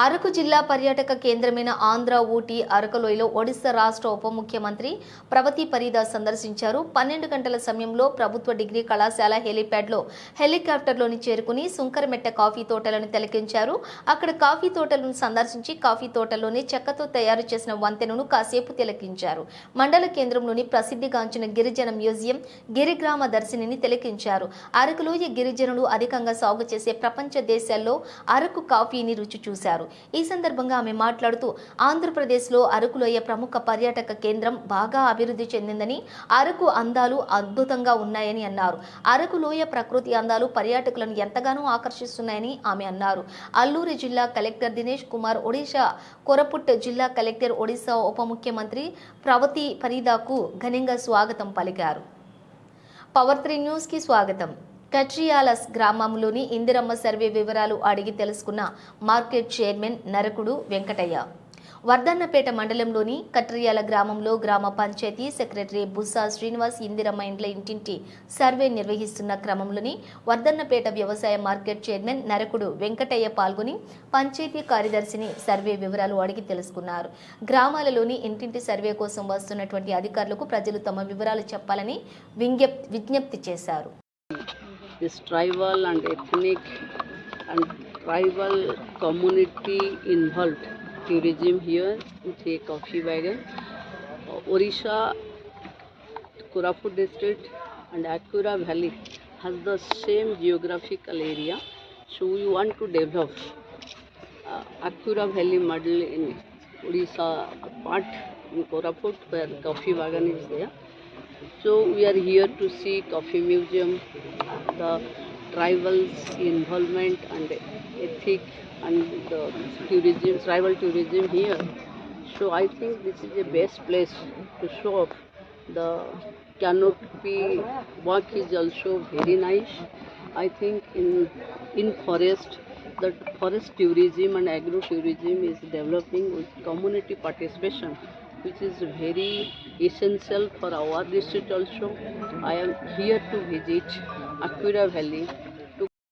అరకు జిల్లా పర్యాటక కేంద్రమైన ఆంధ్ర ఊటీ అరకులోయలో ఒడిశా రాష్ట్ర ఉప ముఖ్యమంత్రి ప్రగతి పరీదా సందర్శించారు. పన్నెండు గంటల సమయంలో ప్రభుత్వ డిగ్రీ కళాశాల హెలీప్యాడ్లో హెలికాప్టర్లోని చేరుకుని సుంకరమెట్ట కాఫీ తోటలను తిలకించారు. అక్కడ కాఫీ తోటలను సందర్శించి కాఫీ తోటలోనే చెక్కతో తయారు చేసిన వంతెనను కాసేపు తిలకించారు. మండల కేంద్రంలోని ప్రసిద్ధిగాంచిన గిరిజన మ్యూజియం గిరిగ్రామ దర్శినిని తిలకించారు. అరకులోయ గిరిజనులు అధికంగా సాగు చేసే ప్రపంచ దేశాల్లో అరకు కాఫీని రుచి చూశారు. ఈ సందర్భంగా ఆమె మాట్లాడుతూ ఆంధ్రప్రదేశ్లో అరకులోయ ప్రముఖ పర్యాటక కేంద్రం బాగా అభివృద్ధి చెందిందని అరకు అందాలు అద్భుతంగా ఉన్నాయని అన్నారు. అరకులోయ ప్రకృతి అందాలు పర్యాటకులను ఎంతగానో ఆకర్షిస్తున్నాయని ఆమె అన్నారు. అల్లూరి జిల్లా కలెక్టర్ దినేష్ కుమార్ ఒడిశా కొరపుట్ జిల్లా కలెక్టర్ ఒడిశా ఉప ముఖ్యమంత్రి ప్రవతి ఫరీదాకు ఘనంగా స్వాగతం పలికారు. పవర్ త్రీ న్యూస్కి స్వాగతం. కట్రియాలస్ గ్రామంలోని ఇందిరమ్మ సర్వే వివరాలు అడిగి తెలుసుకున్న మార్కెట్ చైర్మన్ నరకుడు వెంకటయ్య. వర్ధన్నపేట మండలంలోని కట్రియాల గ్రామంలో గ్రామ పంచాయతీ సెక్రటరీ బుస్సా శ్రీనివాస్ ఇందిరమ్మ ఇండ్ల ఇంటింటి సర్వే నిర్వహిస్తున్న క్రమంలోని వర్ధన్నపేట వ్యవసాయ మార్కెట్ చైర్మన్ నరకుడు వెంకటయ్య పాల్గొని పంచాయతీ కార్యదర్శిని సర్వే వివరాలు అడిగి తెలుసుకున్నారు. గ్రామాలలోని ఇంటింటి సర్వే కోసం వస్తున్నటువంటి అధికారులకు ప్రజలు తమ వివరాలు చెప్పాలని విజ్ఞప్తి చేశారు. This tribal and ethnic and tribal community involved tourism here with a coffee wagon. Uh, Odisha, Koraput district and Akura Valley has the same geographical area. So we want to develop uh, Akura Valley model in Odisha part in Koraput where coffee wagon is there. So we are here to see coffee museum, the tribals involvement and ethic and the tourism, tribal tourism here. So I think this is the best place to show off. The canopy work is also very nice. I think in in forest the forest tourism and agro tourism is developing with community participation which is very essential for our district also. I am here to visit Acura Valley.